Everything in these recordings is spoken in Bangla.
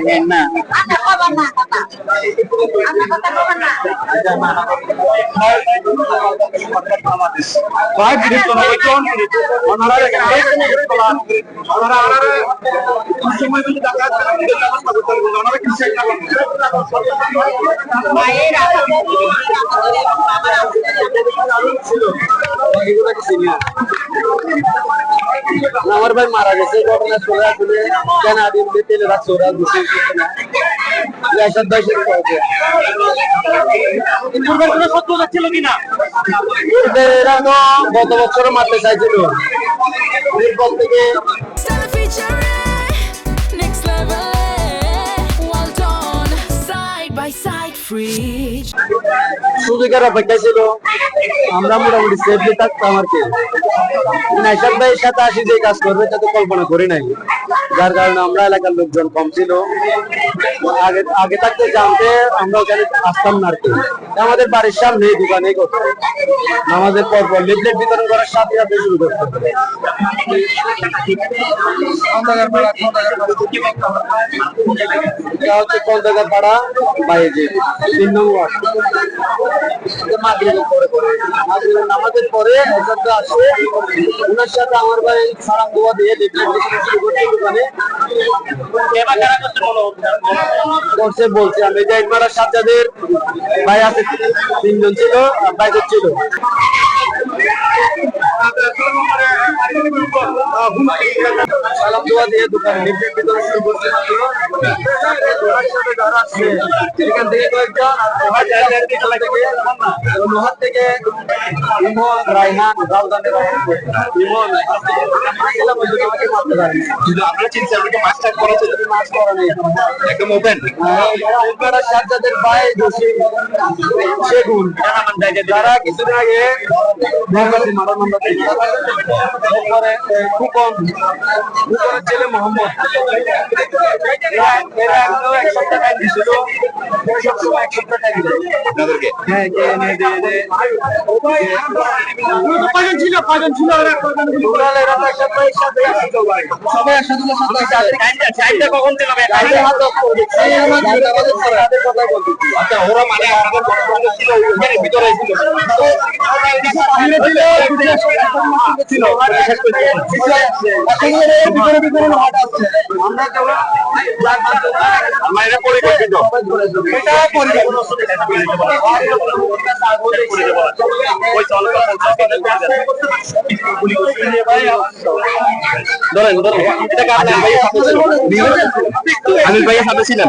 নেন না কবার না না ভাই বিরিশ তো একটা মায়ের আমার ভাই মারা গেছে ঘটনা চলে আসলে কেন আদিম তেলে রাখছে ওরা দুশো ভাই সেটা করেছে পূর্বের কোনো সত্য যাচ্ছিল কিনা এরা তো গত বছর মারতে চাইছিল। থেকে. সুযোগের অপেক্ষায় ছিল। আমরা মোটামুটি সেফলি থাকতাম আর কি। নাইসাদ ভাইয়ের সাথে আসি যে কাজ করবে তা তো কল্পনা করি নাই। যার কারণে আমরা এলাকার লোকজন কম ছিল। আগে আগে থাকতে জানতে আমরা ওখানে আসতাম না আর কি। আমাদের বাড়ির সামনে দোকানে করতো আমাদের পর পর লিফলেট বিতরণ করার সাথে সাথে শুরু করতো এটা হচ্ছে কলকাতা পাড়া বাইরে। তিন নম্বর। মাগরিবের পরে পরে মাগরিবের নামাজের পরে হযরত আসে। ওনার সাথে আমার ভাই সালাম দোয়া দিয়ে বিতরণ শুরু করতে দোকানে। করছে বলছে আমি যে একবার সাজ্জাদের ভাই আছে তিনজন ছিল আর ছিল। সালাম দোয়া দিয়ে দোকানে লিফলেট বিতরণ শুরু যারা এখান থেকে কয়েকজন লোহার থেকে ইমন রায়হান রাউদানের ইমন গেলাম ওই জন্য আমাকে মারতে পারেনি কিন্তু আপনারা চিন্তা আপনাকে মাছ টাক করা মাছ করা নেই। একদম ওপেন আপনারা সাজ্জাদের ভাই দোষী সেগুন। যারা কিছুদিন আগে মারা মামলা থেকে এরপরে ছেলে মোহাম্মদ। এরা এরা একদম এক সপ্তাহ টাইম দিছিল সবসময় এক সপ্তাহ টাইম দেয় আপনাদেরকে হ্যাঁ যে এনে যে যে কয়জন ছিল কয়জন ছিল ওরা কয়জন এরা তো একসাথে একসাথে সবাই একসাথে সাথে টাইমটা কখন ছিল ভাই? হাত অফ করে দিচ্ছি। আমাদের আমাদের কথা বলতেছি। আচ্ছা ওরা মানে আপনাদের ছিল ওখানে ভিতরে ছিল। ওই চলকা ধরেন ধরেন ভাই সাথে ছিলেন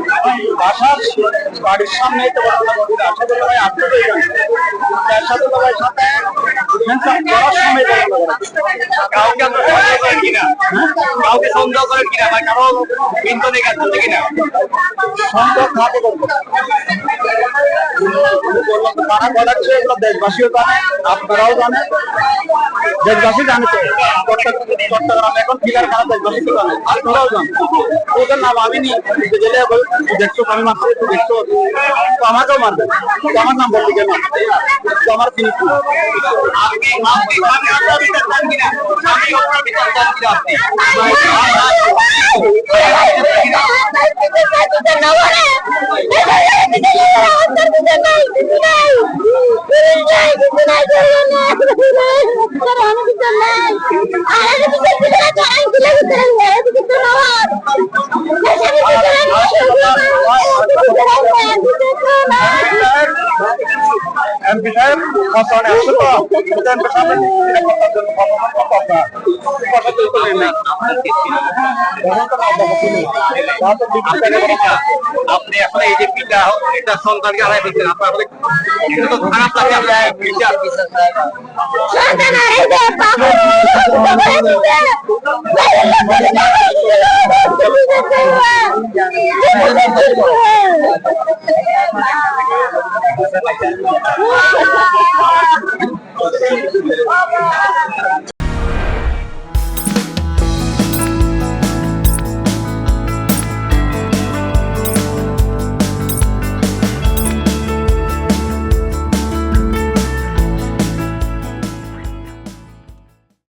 বাসার বাড়ির সামনে তো সাথে করার সময় কাউকে আমরা কিনা? কাউকে সন্দেহ করেন কিনা বা কারও বিন্দু নেই কাছে কিনা? সন্দেহ করব তারা ঘটাচ্ছে এগুলো দেশবাসীও জানে আপনারাও জানেন, দেশবাসী জানে তো চট্টগ্রাম এখন কিলার খারাপ দেশবাসী তো জানে, আপনারাও জানেন। ওদের নাম আমি দেখছ আমি মারছি দেখছ তো আমাকেও মারবে, তো আমার নাম বললি কেন তো আমার না। আপনি আপনি আমি আপনার বিচার চান কিনা আমি আপনার বিচার চান কিনা আপনি এমপি সাহেব বর্তমানে আসছে তো এটা এমপি সাহেব এটা করতার জন্য বর্তমান কত আপনার পয়সা তো তোলেন না তখন তো না অবগত নেই তাহলে তো বিপুল টাকা বড় না। আপনি এখন এই like that.